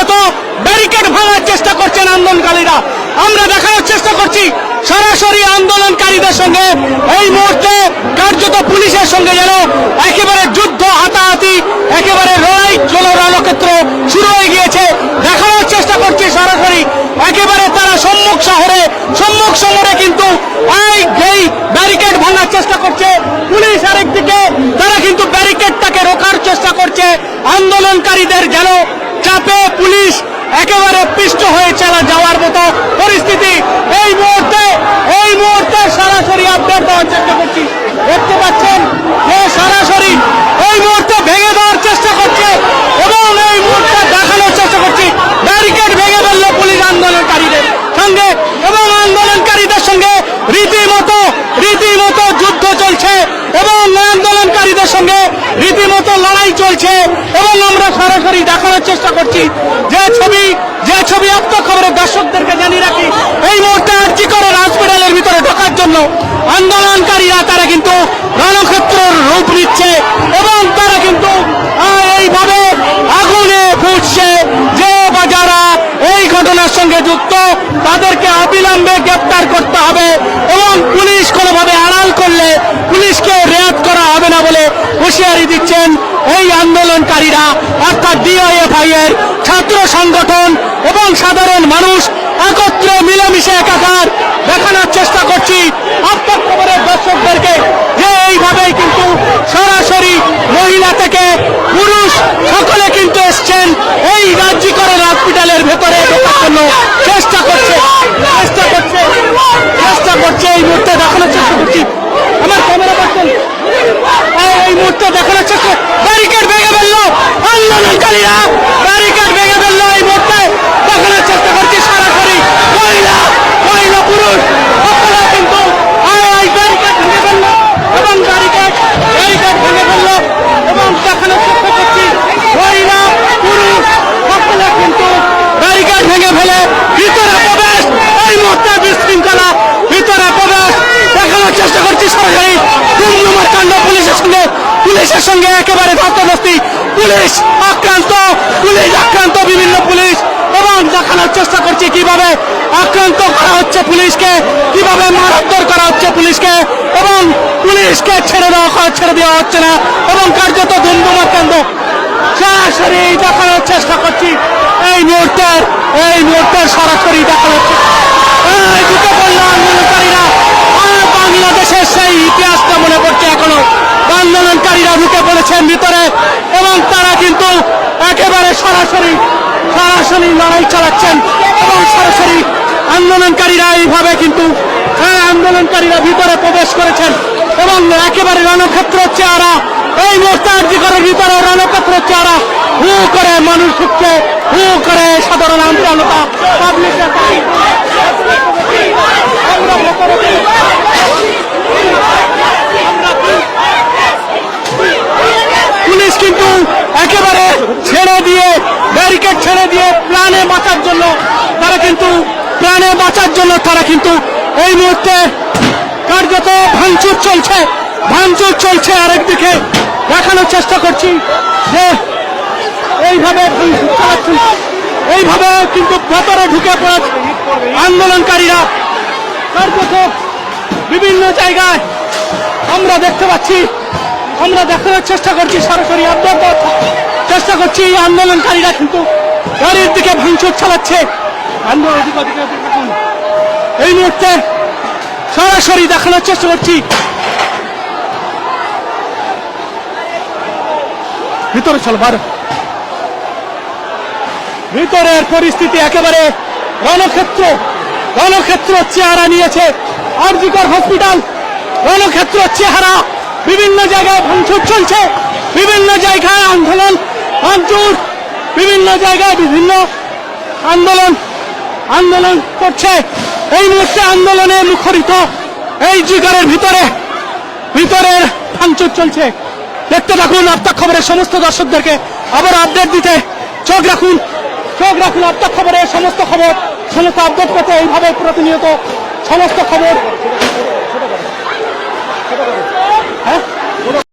কার্যত ব্যারিকেড ভাঙার চেষ্টা করছেন আন্দোলনকারীরা। আমরা দেখানোর চেষ্টা করছি, সরাসরি আন্দোলনকারীদের সঙ্গে এই মুহূর্তে কার্যত পুলিশের সঙ্গে যেন একেবারে যুদ্ধ হাতাহাতি, একেবারে লড়াই চল রণক্ষেত্র শুরু হয়ে গিয়েছে। দেখানোর চেষ্টা করছি সরাসরি, একেবারে তারা সম্মুখ শহরে সম্মুখ শহরে কিন্তু এই এই ব্যারিকেড ভাঙার চেষ্টা করছে। পুলিশ আরেকদিকে, তারা কিন্তু ব্যারিকেডটাকে রোকার চেষ্টা করছে। আন্দোলনকারীদের যেন চাপে পুলিশ একেবারে পিষ্ট হয়ে চালা যাওয়ার মতো পরিস্থিতি এই মুহূর্তে সরাসরি আপডেট দেওয়ার চেষ্টা করছি দেখতে পাচ্ছেন যে সরাসরি এই মুহূর্তে ভেঙে দেওয়ার চেষ্টা করছে এবং এই মুহূর্তে দেখানোর চেষ্টা করছি ব্যারিকেড ভেঙে ফেলল পুলিশ আন্দোলনকারীদের সঙ্গে এবং আন্দোলনকারীদের সঙ্গে রীতিমতো রীতিমতো যুদ্ধ চলছে এবং আন্দোলনকারীদের সঙ্গে রীতিমতো লড়াই চলছে এবং আমরা সরাসরি দেখানোর চেষ্টা করছি। যে ছবি যে ছবি আত্ম খবরের দর্শকদেরকে জানিয়ে রাখি, এই মুহূর্তে আর্জি করে হসপিটালের ভিতরে ঢোকার জন্য আন্দোলনকারীরা, তারা কিন্তু রণক্ষেত্রের রূপ নিচ্ছে এবং তারা কিন্তু এইভাবে আগুনে ফুটছে যে বা যারা এই ঘটনার সঙ্গে যুক্ত, তাদেরকে অবিলম্বে গ্রেপ্তার করতে হবে এবং পুলিশ কোনোভাবে আড়াল করলে পুলিশকে রেয়াত করা হবে না বলে হুঁশিয়ারি দিচ্ছেন এই আন্দোলনকারীরা, অর্থাৎ ডিওএফআই এর ছাত্র সংগঠন এবং সাধারণ মানুষ একত্রে মিলেমিশে একাকার। দেখানোর চেষ্টা করছি আপনার খবরের দর্শকদেরকে যে এইভাবেই কিন্তু সরাসরি মহিলা থেকে পুরুষ সকলে কিন্তু এসছেন। এই রাজ্যিকরের হসপিটালের ভেতরে ঢোকার জন্য চেষ্টা করছে। চেষ্টা করছে এই মুহূর্তে দেখানোর চেষ্টা করছি আমার ক্যামেরা পাচ্ছেন এই মুহূর্তে দেখানোর চেষ্টা ব্যারিকেড ভেঙে ফেলল আন্দোলনকারীরা ব্যারিকেড ভেঙে ফেলল এই মুহূর্তে দেখানোর চেষ্টা করছি সরাসরি মহিলা মহিলা পুরুষ সকলে কিন্তু এই ব্যারিকেড ভেঙে ফেলল এবং ব্যারিকেড ব্যারিকেড ভেঙে ফেলল এবং দেখানোর চেষ্টা করছি মহিলা পুরুষ সকলে কিন্তু ব্যারিকেড ভেঙে ফেলে ভিতরে প্রবেশ এই মুহূর্তে বিশৃঙ্খলা ভিতরে প্রবেশ দেখানোর চেষ্টা করছি সরাসরি দুমদুমার কাণ্ড পুলিশের সঙ্গে পুলিশের সঙ্গে একেবারে ধস্তাধস্তি পুলিশ আক্রান্ত পুলিশ আক্রান্ত বিভিন্ন পুলিশ। এবং দেখানোর চেষ্টা করছি কীভাবে আক্রান্ত করা হচ্ছে পুলিশকে, কীভাবে মারাত্মর করা হচ্ছে পুলিশকে, এবং পুলিশকে ছেড়ে দেওয়া ছেড়ে দেওয়া হচ্ছে না, এবং কার্যত দুমদুমার কাণ্ড সরাসরি দেখানোর চেষ্টা করছি। এই মুহূর্তের এই মুহূর্তের সরাসরি দেখানো হচ্ছে এই ঢুকে পড়ল আন্দোলনকারীরা আর বাংলাদেশের সেই ইতিহাসটা মনে পড়ছে এখনও আন্দোলনকারীরা ঢুকে পড়েছেন ভিতরে এবং তারা কিন্তু একেবারে সরাসরি সরাসরি লড়াই চালাচ্ছেন এবং সরাসরি আন্দোলনকারীরা এইভাবে কিন্তু এই আন্দোলনকারীরা ভিতরে প্রবেশ করেছেন এবং একেবারে রণক্ষেত্র চেহারা, এই মুহূর্তে করে ভিতরে রণক্ষেত্র চেহারা, হু করে মানুষ ঢুকছে, হু করে সাধারণ পাবলিকের আমরা ভেতরে পুলিশ কিন্তু একেবারে ছেড়ে দিয়ে ব্যারিকেড ছেড়ে দিয়ে প্রাণে বাঁচার জন্য তারা কিন্তু, প্রাণে বাঁচার জন্য তারা কিন্তু এই মুহূর্তে কার্যত ভাঙচুর চলছে ভাঙচুর চলছে আরেকদিকে দেখানোর চেষ্টা করছি যে এইভাবে এইভাবে কিন্তু ভেতরে ঢুকে পড়েছে আন্দোলনকারীরা কার্যত বিভিন্ন জায়গায় আমরা দেখতে পাচ্ছি, আমরা দেখানোর চেষ্টা করছি সরাসরি দেওয়ার চেষ্টা করছি, এই আন্দোলনকারীরা কিন্তু গাড়ির দিকে ভাঙচুর চালাচ্ছে। এই মুহূর্তে সরাসরি দেখানোর চেষ্টা করছি। ভিতরে চলো, বার। ভিতরের পরিস্থিতি একেবারে রণক্ষেত্র রণক্ষেত্র চেহারা নিয়েছে আরজিকর হসপিটাল। রণক্ষেত্র চেহারা বিভিন্ন জায়গায় ভাঙচুর চলছে, বিভিন্ন জায়গায় আন্দোলন ভাঙচুর বিভিন্ন জায়গায় বিভিন্ন আন্দোলন আন্দোলন করছে। এই মুহূর্তে আন্দোলনে মুখরিত, এই জিগারের ভিতরে, ভিতরের ভাঙচুর চলছে। দেখতে থাকুন আপনার খবরের সমস্ত দর্শকদেরকে। আবার আপডেট দিতে চোখ রাখুন চোখ রাখুন আপনার খবরের সমস্ত খবর। সমস্ত আপডেট পেতে এইভাবে প্রতিনিয়ত সমস্ত খবর হ্যাঁ?